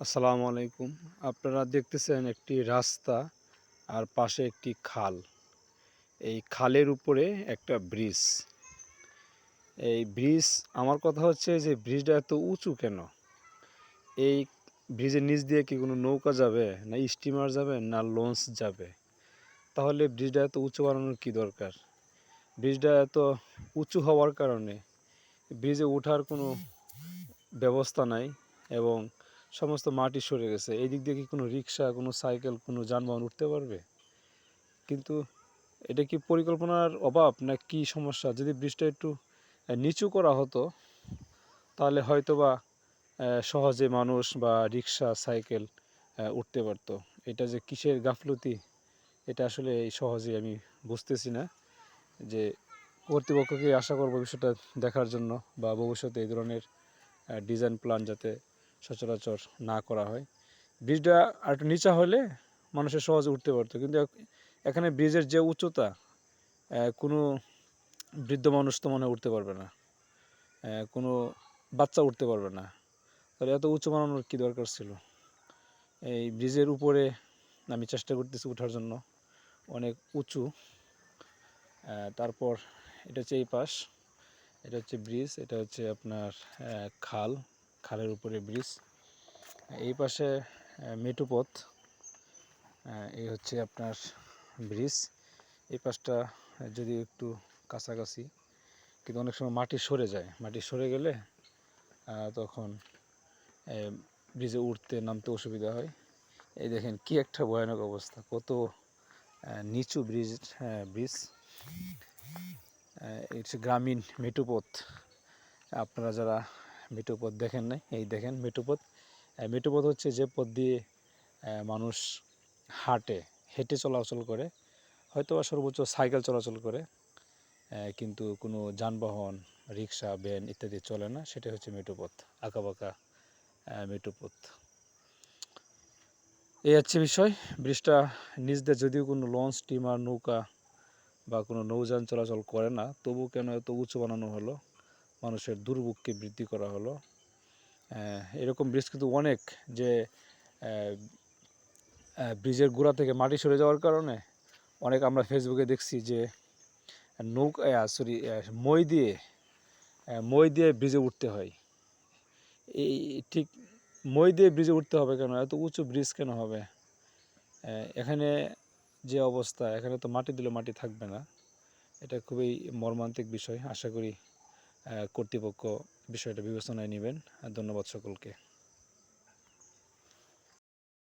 আসসালামু আলাইকুম। আপনারা দেখতেছেন একটি রাস্তা আর পাশে একটি খাল। এই খালের উপরে একটা ব্রিজ। এই ব্রিজ, আমার কথা হচ্ছে যে ব্রিজটা এত উঁচু কেন? এই ব্রিজের নিচ দিয়ে কি কোনো নৌকা যাবে, না স্টিমার যাবে, না লঞ্চ যাবে? তাহলে ব্রিজটা এত উঁচু বানানোর কী দরকার? ব্রিজটা এত উঁচু হওয়ার কারণে ব্রিজে ওঠার কোনো ব্যবস্থা নাই এবং সমস্ত মাটি সরে গেছে। এই দিক দিয়ে কি কোনো রিক্সা কোনো সাইকেল, কোনো যানবাহন উঠতে পারবে? কিন্তু এটা কি পরিকল্পনার অভাব না কি সমস্যা? যদি ব্রিজটা একটু নিচু করা হতো, তাহলে হয়তো বা সহজে মানুষ বা রিক্সা সাইকেল উঠতে পারতো। এটা যে কিসের গাফলতি, এটা আসলে এই সহজে আমি বুঝতেছি না যে কর্তৃপক্ষকে আশা করব বিষয়টা দেখার জন্য বা ভবিষ্যতে এই ধরনের ডিজাইন প্ল্যান যাতে সচরাচর না করা হয়। ব্রিজটা আর একটু নিচা হলে মানুষের সহজে উঠতে পারতো। কিন্তু এখ- এখানে ব্রিজের যে উচ্চতা কোনো বৃদ্ধ মানুষ তো মনে উঠতে পারবে না। কোনো বাচ্চা উঠতে পারবে না। তাহলে এত উঁচু বানানোর কী দরকার ছিল? এই ব্রিজের উপরে আমি চেষ্টা করতেছি ওঠার জন্য। অনেক উঁচু। তারপর এটা হচ্ছে এই পাশ। এটা হচ্ছে ব্রিজ। এটা হচ্ছে আপনার খাল। খালের উপরে ব্রিজ। এই পাশে আহ, মেঠোপথ এই হচ্ছে আপনার ব্রিজ। এই পাশটা যদি একটু কাছাকাছি কিন্তু অনেক সময় মাটি সরে যায়। মাটি সরে গেলে তখন ব্রিজে উঠতে নামতে অসুবিধা হয়। এই দেখেন কি একটা ভয়ানক অবস্থা কত নিচু ব্রিজ ব্রিজ। এই হচ্ছে গ্রামীণ মেঠোপথ আপনারা যারা মেঠোপথ দেখেন নাই? এই দেখেন মেঠোপথ। আহ, মেঠোপথ হচ্ছে যে পথ দিয়ে মানুষ হাঁটে হেঁটে চলাচল করে হয়তো সর্বোচ্চ সাইকেল চলাচল করে কিন্তু কোনো যানবাহন রিক্সা ভ্যান ইত্যাদি চলে না। সেটা হচ্ছে মেঠোপথ আঁকাবাঁকা মেঠোপথ। এই হচ্ছে বিষয়। ব্রিজটা নিচ দিয়ে যদিও কোনো লঞ্চ স্টিমার নৌকা বা কোনো নৌযান চলাচল করে না তবু কেন এত উঁচু বানানো হলো? মানুষের দুর্ভোগকে বৃদ্ধি করা হলো। এরকম ব্রিজ কিন্তু অনেক যে ব্রিজের গোড়া থেকে মাটি সরে যাওয়ার কারণে অনেক আমরা ফেসবুকে দেখছি যে, নৌকা সরি মই দিয়ে মই দিয়ে ব্রিজে উঠতে হয়। এই ঠিক মই দিয়ে ব্রিজে উঠতে হবে কেন? এত উঁচু ব্রিজ কেন হবে? এখানে যে অবস্থা, এখানে তো মাটি দিলে মাটি থাকবে না। এটা খুবই মর্মান্তিক বিষয়, আশা করি। কর্তৃপক্ষ বিষয়টা বিবেচনায় নেবেন। ধন্যবাদ সকলকে।